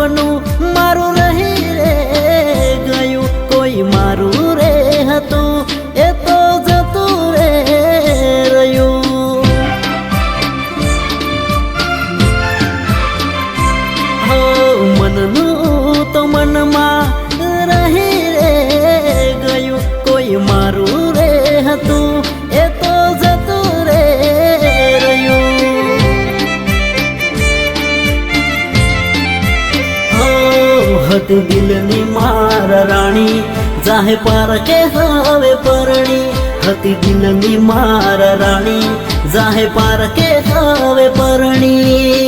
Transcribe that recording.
સપનું મારું રહી રે, ગયું કોઈ મારું રે હતું, એ તો જતું રે રહ્યું. હો, મનનું તો મનમાં રહી રે, ગયું કોઈ મારું રે હતું હતી દિલની માર રાણી, જાહે પાર કે હવે પરણી. હતી દિલની માર રાણી, જાહે પાર કે હવે પરણી.